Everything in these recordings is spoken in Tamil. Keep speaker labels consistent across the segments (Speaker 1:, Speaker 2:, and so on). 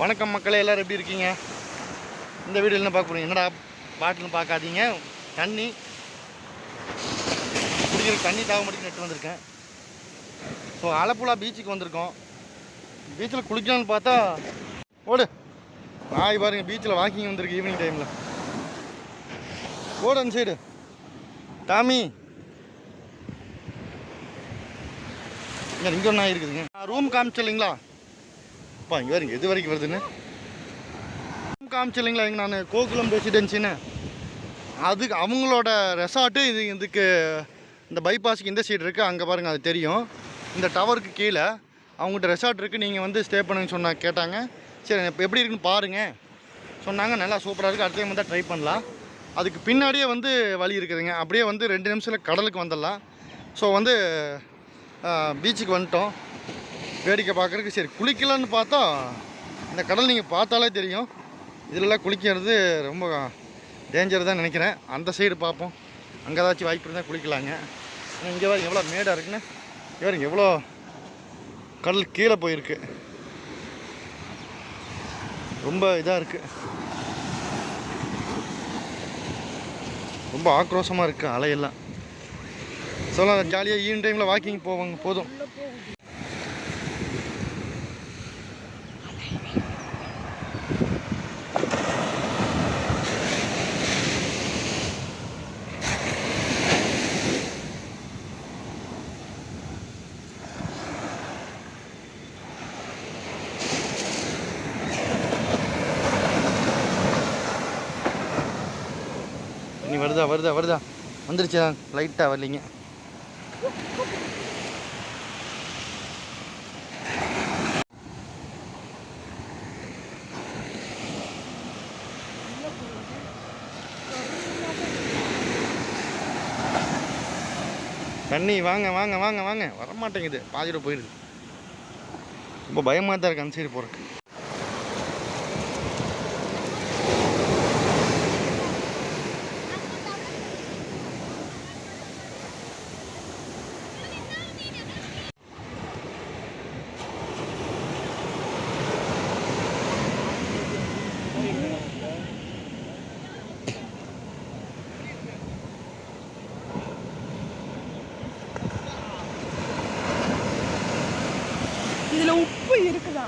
Speaker 1: வணக்கம் மக்களே எல்லோரும் எப்படி இருக்கீங்க? இந்த வீடியோவில் என்ன பார்க்க போறீங்க? என்னடா பாட்டிலும் பார்க்காதீங்க. தண்ணி. குடிக்கிற தண்ணி தாக மட்டும் நெட்டு வந்திருக்கேன். ஸோ ஆலப்புழா பீச்சுக்கு வந்திருக்கோம். பீச்சில் குளிக்கலாம்னு பார்த்தா ஓடு. நாய் பாருங்க பீச்சில் வாக்கிங் வந்திருக்கு ஈவினிங் டைமில் ஓடு அந்த சைடு டாமி. இங்கே இங்கே ஒரு நாய் இருக்குதுங்க. ரூம் காமிச்சு இல்லைங்களா? அப்பா இங்கே பாருங்க எது வரைக்கும் வருதுன்னு. ரூம் காமிச்சு இல்லைங்களா இங்கே நான் கோகுலம் ரெசிடென்சின்னு. அதுக்கு அவங்களோட ரெசார்ட்டு இது இதுக்கு இந்த பைபாஸுக்கு இந்த சைடு இருக்குது அங்கே பாருங்கள் அது தெரியும். இந்த டவருக்கு கீழே அவங்ககிட்ட ரெசார்ட் இருக்குது நீங்கள் வந்து ஸ்டே பண்ணுன்னு சொன்னாங்க கேட்டாங்க. சரி இப்போ எப்படி இருக்குன்னு பாருங்கள் சொன்னாங்க நல்லா சூப்பராக இருக்குது அடுத்த டைம் வந்தால் ட்ரை பண்ணலாம். அதுக்கு பின்னாடியே வந்து வழி இருக்குதுங்க. அப்படியே வந்து ரெண்டு நிமிஷத்தில் கடலுக்கு வந்துடலாம். ஸோ வந்து பீச்சுக்கு வந்துட்டோம். வேடிக்கை பார்க்குறதுக்கு சரி குளிக்கலான்னு பார்த்தா இந்த கடல் நீங்கள் பார்த்தாலே தெரியும். இதிலெல்லாம் குளிக்கிறது ரொம்ப டேஞ்சர் தான் நினைக்கிறேன். அந்த சைடு பார்ப்போம். அங்கே ஏதாச்சும் வாய்ப்பு இருந்தால் குளிக்கலாங்க. இங்கே வரைக்கும் எவ்வளோ மேடாக இருக்குன்னு. இங்கே வரைக்கும் எவ்வளோ கடல் கீழே போயிருக்கு. ரொம்ப இதாக இருக்குது ரொம்ப ஆக்ரோஷமாக இருக்குது அலையெல்லாம். சொல்லலாம் ஜாலியாக ஈவினிங் டைமில் வாக்கிங் போவாங்க போதும். வருதா வருதா வருதா? வந்துருச்சு? லைட்டாக வரலீங்க. தண்ணி வாங்க வாங்க வாங்க வாங்க. வரமாட்டேங்குது. பாதியில் போயிடுது. ரொம்ப பயமாக தான் இருக்குது அந்த சைடு போகிறக்கு
Speaker 2: இதுல உப்பு இருக்குதா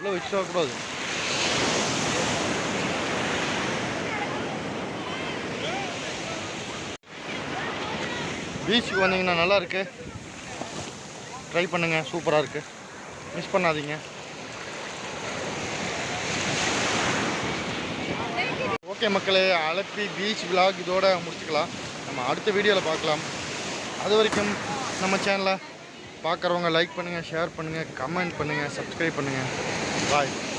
Speaker 1: அவ்வளோ வச்சு கூடாது பீச்சுக்கு வந்தீங்கன்னா நல்லா இருக்கு. ட்ரை பண்ணுங்கள் சூப்பராக இருக்குது மிஸ் பண்ணாதீங்க. ஓகே மக்களே அலப்பி பீச் விலாக் இதோட முடிச்சுக்கலாம். நம்ம அடுத்த வீடியோவில் பார்க்கலாம். அது வரைக்கும் நம்ம சேனலை பார்க்குறவங்க லைக் பண்ணுங்கள் ஷேர் பண்ணுங்கள் கமெண்ட் பண்ணுங்கள் சப்ஸ்கிரைப் பண்ணுங்கள் Bye.